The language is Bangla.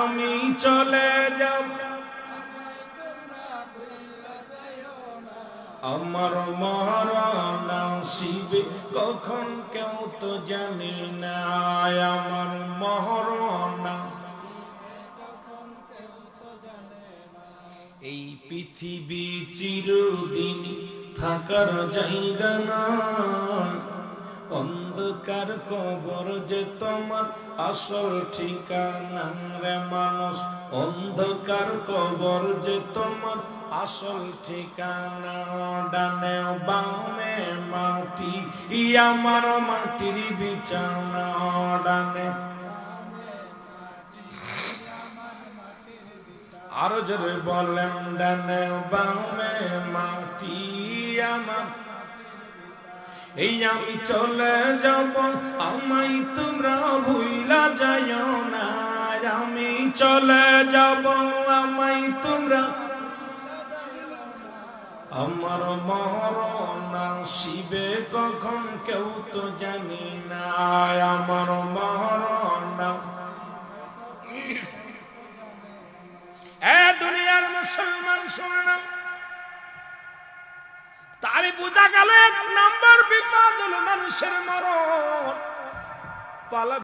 আমি চলে যাব। আমার মরণ শিবে কখন কেউ তো জানি না। আমার মরণ এই পৃথিবী চিরদিন থাকার জায়গা না অন্ধকার কবর যে তোমার আসল ঠিকানা রে মানুষ। অন্ধকার কবর যে তোমার আসল ঠিকানা। ডানে বামে মাটি আমার মাটির বিছানা। ডানে আরও জোরে বলেন, ডানে বামে মাটি আমার এই আমি চলে যাব আমাই তোমরা ভুইলা যাইও না। আমি চলে যাব আমাই তোমরা আমার মরণ শিবে কখন কেউ তো জানি না। আমার মরণ এ দুনিয়ার মুসলমান শোনে না বোঝা গেল এক নাম্বার বিপদ হলো মানুষের মরণ। পালা